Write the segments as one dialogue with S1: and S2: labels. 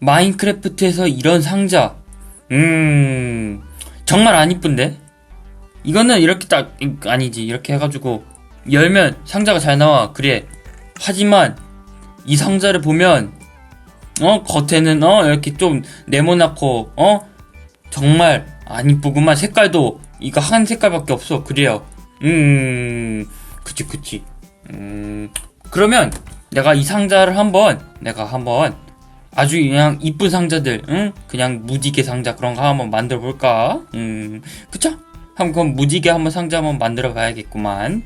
S1: 마인크래프트에서 이런 상자. 음, 정말 안 이쁜데? 이거는 이렇게 딱, 아니지. 이렇게 해가지고, 열면 상자가 잘 나와. 그래. 하지만, 이 상자를 보면, 어, 겉에는, 어, 이렇게 좀 네모나고, 어, 정말 안 이쁘구만. 색깔도, 이거 한 색깔밖에 없어. 그래요. 음, 그치, 그치. 음, 그러면, 내가 이 상자를 한번, 내가 한번, 아주 그냥 이쁜 상자들, 응? 그냥 무지개 상자 그런 거 한번 만들어 볼까? 음, 그쵸? 한번 무지개 한번 상자 한번 만들어 봐야겠구만.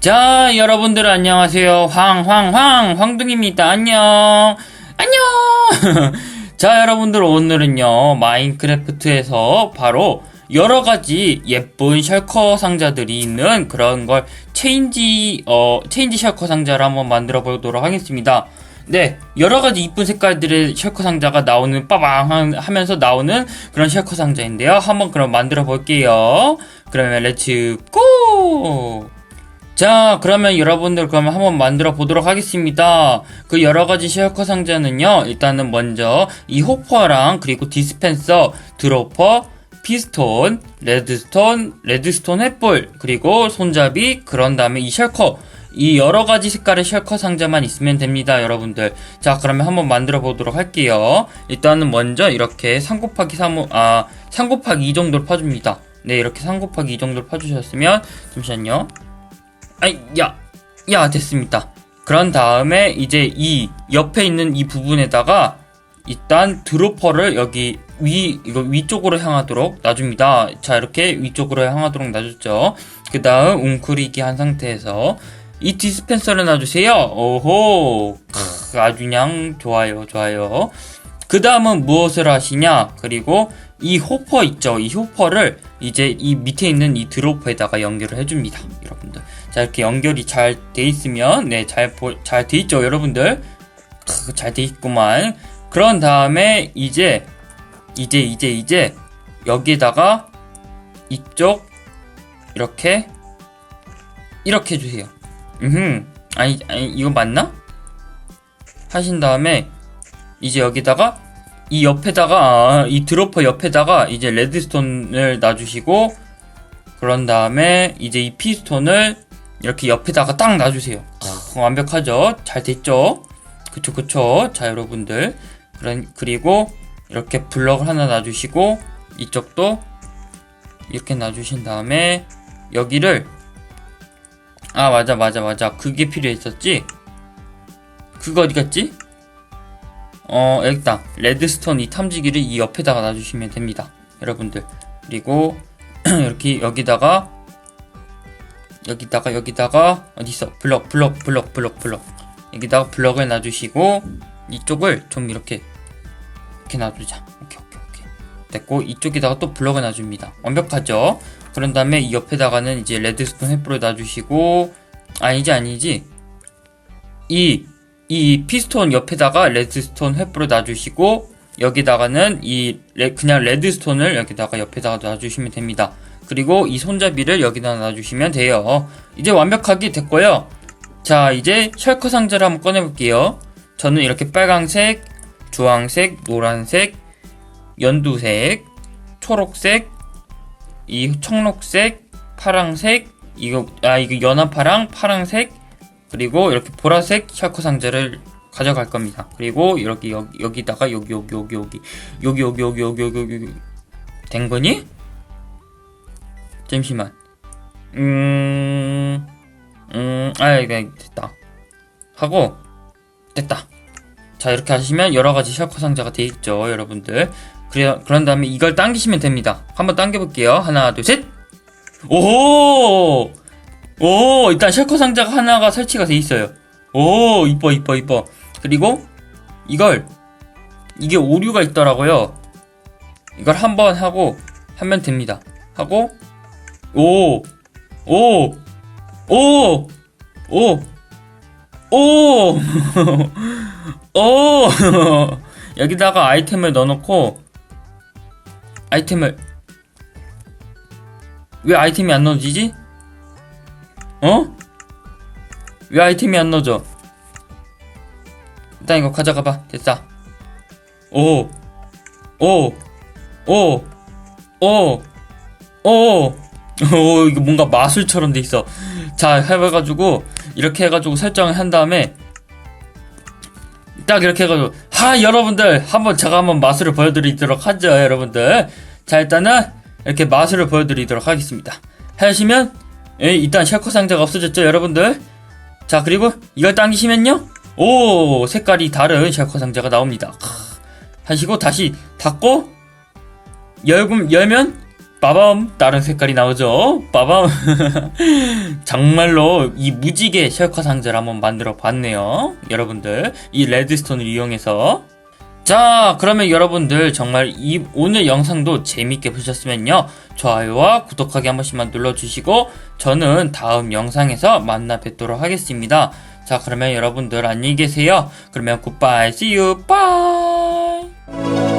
S1: 자, 여러분들 안녕하세요. 황, 황, 황, 황둥입니다. 안녕. 안녕. 자, 여러분들 오늘은요, 마인크래프트에서 바로 여러 가지 예쁜 셜커 상자들이 있는 그런 걸 체인지, 어, 체인지 셜커 상자를 한번 만들어 보도록 하겠습니다. 네, 여러 가지 이쁜 색깔들의 셜커 상자가 나오는 빠방 하면서 나오는 그런 셜커 상자인데요. 한번 그럼 만들어 볼게요. 그러면 렛츠 고! 자, 그러면 여러분들 그러면 한번 만들어 보도록 하겠습니다. 그 여러 가지 셜커 상자는요. 일단은 먼저 이 호퍼랑 그리고 디스펜서, 드로퍼, 피스톤, 레드스톤, 레드스톤 햇볼, 그리고 손잡이, 그런 다음에 이 셜커 이 여러 가지 색깔의 셜커 상자만 있으면 됩니다, 여러분들. 자, 그러면 한번 만들어 보도록 할게요. 일단은 먼저 이렇게 3 곱하기 3, 아, 3 곱하기 2 정도를 파줍니다. 네, 이렇게 3 곱하기 2 정도를 파주셨으면, 잠시만요. 아이, 야, 야, 됐습니다. 그런 다음에 이제 이 옆에 있는 이 부분에다가 일단 드로퍼를 여기 위, 이거 위쪽으로 향하도록 놔줍니다. 자, 이렇게 위쪽으로 향하도록 놔줬죠. 그 다음 웅크리기 한 상태에서 이 디스펜서를 놔주세요. 오호. 크, 아주 그냥 좋아요, 좋아요. 그 다음은 무엇을 하시냐? 그리고 이 호퍼 있죠? 이 호퍼를 이제 이 밑에 있는 이 드로퍼에다가 연결을 해줍니다. 여러분들. 자, 이렇게 연결이 잘 돼 있으면, 네, 잘, 잘 돼 있죠, 여러분들? 잘 돼 있구만. 그런 다음에 이제, 이제, 이제, 이제, 여기에다가 이쪽, 이렇게, 이렇게 해주세요. 음, 아니, 아니, 이거 맞나? 하신 다음에, 이제 여기다가, 이 옆에다가, 아, 이 드로퍼 옆에다가, 이제 레드스톤을 놔주시고, 그런 다음에, 이제 이 피스톤을, 이렇게 옆에다가 딱 놔주세요. 아, 완벽하죠? 잘 됐죠? 그쵸, 그쵸. 자, 여러분들. 그런, 그리고, 이렇게 블럭을 하나 놔주시고, 이쪽도, 이렇게 놔주신 다음에, 여기를, 아 맞아 맞아 맞아 그게 필요했었지 그거 어디 갔지? 어 여기다 레드스톤 이 탐지기를 이 옆에다가 놔주시면 됩니다 여러분들 그리고 이렇게 여기다가 여기다가 여기다가 어디 있어? 블럭 블럭 블럭 블럭 블럭. 여기다가 블럭을 놔주시고 이쪽을 좀 이렇게 이렇게 놔두자. 오케이 오케이 오케이. 됐고 이쪽에다가 또 블럭을 놔줍니다. 완벽하죠? 그런 다음에 이 옆에다가는 이제 레드스톤 햇불을 놔주시고 아니지 아니지. 이 이 피스톤 옆에다가 레드스톤 햇불을 놔주시고 여기다가는 이 레, 그냥 레드스톤을 여기다가 옆에다가 놔주시면 됩니다. 그리고 이 손잡이를 여기다 놔주시면 돼요. 이제 완벽하게 됐고요. 자 이제 셜커 상자를 한번 꺼내볼게요. 저는 이렇게 빨강색, 주황색, 노란색, 연두색, 초록색, 이 청록색, 파랑색, 이거 아 이거 연한 파랑 파랑색 그리고 이렇게 보라색 샤커 상자를 가져갈 겁니다. 그리고 이렇게 여기 여기다가 여기 여기 여기 여기 여기 여기 여기 여기 여기 여기 여기 된 거니? 잠시만. 음, 음, 아, 이거 됐다. 하고 됐다. 자 이렇게 하시면 여러 가지 샤커 상자가 돼 있죠, 여러분들. 그래 그런 다음에 이걸 당기시면 됩니다. 한번 당겨볼게요. 하나, 둘, 셋. 오호! 오, 일단 셜커 상자가 하나가 설치가 돼 있어요. 오, 이뻐, 이뻐, 이뻐. 그리고 이걸 이게 오류가 있더라고요. 이걸 한번 하고 하면 됩니다. 하고 오, 오, 오, 오, 오, 오. 여기다가 아이템을 넣어놓고 아이템을 왜 아이템이 안 넣어지지? 어? 왜 아이템이 안 넣어져? 일단 이거 가져가봐. 됐어. 오, 오, 오, 오, 오, 오, 이거 뭔가 마술처럼 돼 있어. 자, 해봐가지고, 이렇게 해가지고 설정을 한 다음에, 딱 이렇게 해가지고, 하, 여러분들, 한번 제가 한번 마술을 보여드리도록 하죠, 여러분들. 자, 일단은, 이렇게 마술을 보여드리도록 하겠습니다. 하시면, 예, 일단 셜커 상자가 없어졌죠, 여러분들. 자, 그리고 이걸 당기시면요. 오, 색깔이 다른 셜커 상자가 나옵니다. 크, 하시고 다시 닫고 열면 빠밤 다른 색깔이 나오죠. 빠밤. 정말로 이 무지개 셜커 상자를 한번 만들어 봤네요. 여러분들 이 레드스톤을 이용해서 자, 그러면 여러분들 정말 이 오늘 영상도 재밌게 보셨으면요. 좋아요와 구독하기 한 번씩만 눌러주시고 저는 다음 영상에서 만나 뵙도록 하겠습니다. 자, 그러면 여러분들 안녕히 계세요. 그러면 굿바이, see you, bye!